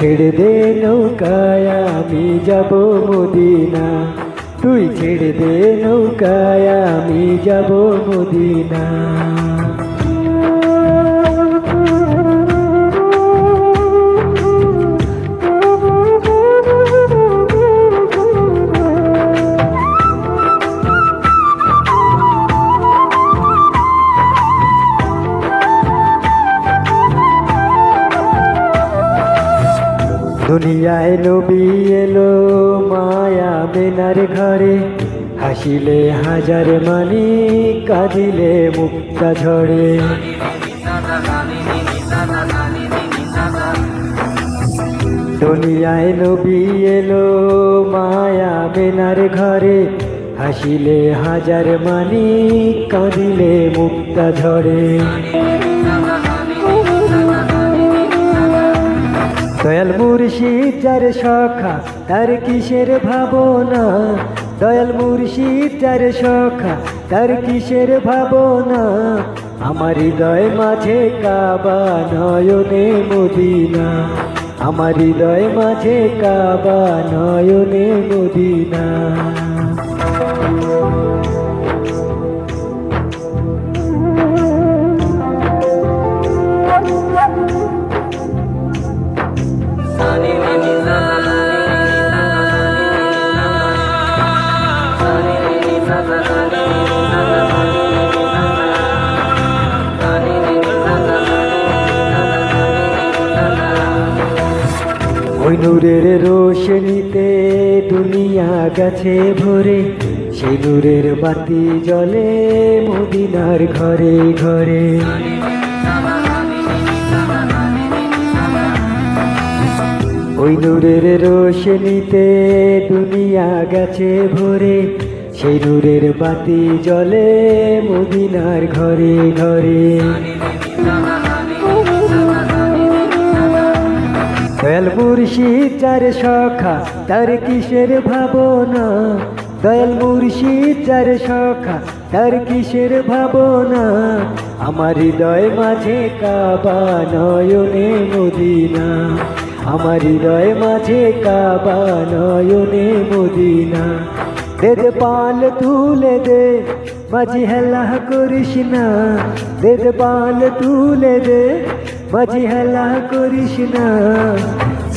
ছেড়ে দে নৌকায় আমি যাব মদিনা। তুই ছেড়ে দে নৌকায় আমি যাব মদিনা। দুনিয়ায় নবী এলো, মায়া বেনার ঘরে। হাসিলে হাজার মানি, কাঁদিলে মুক্তা ঝরে দুনিয়ায় নবী এলো, মায়া বেনার ঘরে। হাসিলে হাজার মানি, কাঁদিলে মুক্তা ঝরে দয়াল মুর্শিদ, যার সখা, তার কিসের ভাবনা? দয়াল মুর্শিদ, যার সখা, তার কিসের ভাবনা? আমার হৃদয় মাঝে কাবা নয়নে মদিনা। আমার হৃদয় মাঝে কাবা নয়নে মদিনা। ওই নূরের রোশনীতে দুনিয়া গেছে ভরে, সেই নূরের বাতি জ্বলে মদিনার ঘরে ঘরে। ওই নূরের রোশনীতে দুনিয়া গেছে ভরে, সেই নূরের বাতি জ্বলে মদিনার ঘরে ঘরে। দয়াল মুর্শিদ যার সখা, তার কিসের ভাবনা? দয়াল মুর্শিদ যার সখা, তার কিসের ভাবনা? আমার হৃদয় মাঝে কাবা নয়নে মদিনা। আমার হৃদয় মাঝে কাবা নয়নে মদিনা। দে দে পাল তুলে দে মাঝি হেলা করিস না। দে দে পাল তুলে দে মাঝি হেলা করিস না।